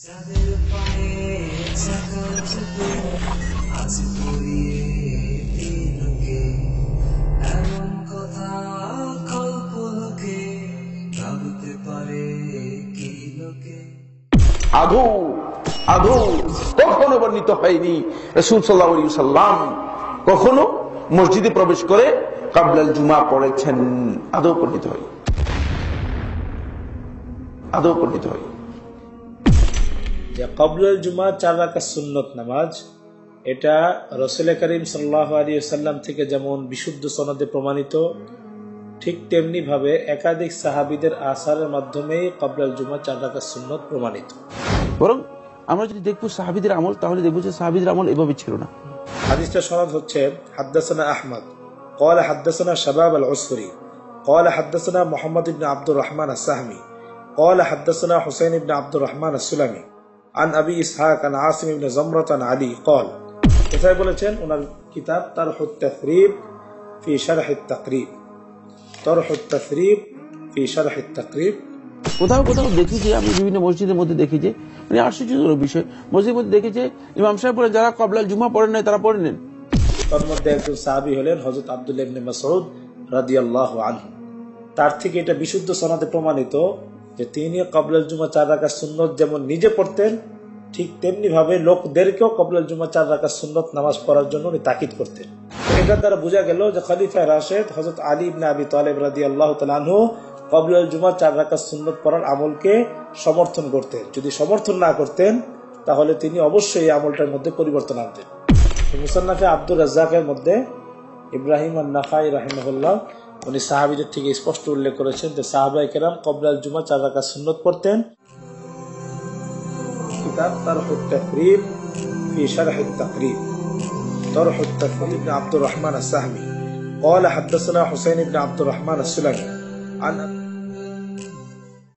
যাদের পায়ে কখনো বর্ণিত হয়নি রসুল সাল্লাম কখনো মসজিদে প্রবেশ করে কাবলাল জুমা পড়েছেন। আদৌ বর্ণিত হয় আদৌ বর্ণিত হয় যে কবলুল জুমা চার রাকাত সুন্নত নামাজ এটা রসুল করিম সাল্লাহ আলী সাল্লাম থেকে যেমন বিশুদ্ধ সনদে প্রমাণিত ঠিক তেমনি ভাবে একাধিক সাহাবিদের আসারের মাধ্যমেই কবলাল জুমা চার রাকাত সুন্নত প্রমাণিত বরং আমরা যদি দেখবো সাহাবিদের আমল তাহলে দেখবো যে সাহাবিদের আমল এভাবে ছিল না হাদিসটা সনদ হচ্ছে হাদ্দাসানা আহমদ قال حدثنا شباب العسفري قال حدثنا محمد بن عبد الرحمن السهمي قال حدثنا حسين بن عبد الرحمن السلمي আন আবি ইসহাক আন আসিম ইবনে জমরত আন আলী কল কোথায় বলেছেন ওনার কিতাব তার হত্যাফরিব ফি শারাহিত তাকরিব। তর হত্যাফরিব ফি শারাহিত তাকরিব। কোথাও কোথাও দেখি যে আমি বিভিন্ন মসজিদের মধ্যে দেখি যে মানে আশ্চর্যজনক বিষয়। মসজিদের মধ্যে দেখি যে ইমাম সাহেব বলে যারা কবলাল জুমা পড়েন নাই তারা পড়ে নেন তার মধ্যে একজন সাহাবি হলেন হজরত আব্দুল ইবনে মাসউদ রাদিয়াল্লাহু আনহু। তার থেকে এটা বিশুদ্ধ সনাতে প্রমাণিত যে তিনি কবলাল জুমা চার রাকাত সুন্নত যেমন নিজে পড়তেন, ঠিক তেমনি ভাবে লোকদেরকেও কবলাল জুমা চার রাকাত সুন্নত নামাজ পড়ার জন্য উনি তাকিদ করতেন। এটার দ্বারা বোঝা গেল যে খলিফা রাশেদ হজরত আলী ইবনে আবি তালেব রাদিয়াল্লাহু তাআলা আনহু কবলাল জুমা চার রাকাত সুন্নত পড়ার আমলকে সমর্থন করতেন। যদি সমর্থন না করতেন, তাহলে তিনি অবশ্যই এই আমলটার মধ্যে পরিবর্তন আনতেন। মুসান্নাফে আব্দুর রাজ্জাকের মধ্যে ইব্রাহিম আর নাফাই রাহিমহুল্লাহ উনি সাহাবিদের থেকে স্পষ্ট উল্লেখ করেছেন যে সাহাবাই কেরাম কবলাল জুমা চার রাকাত সুন্নত পড়তেন কিতাব তারহ التقريب في شرح التقريب طرح التقريب بن عبد الرحمن السهمي قال حدثنا حسين بن عبد الرحمن السلمي عن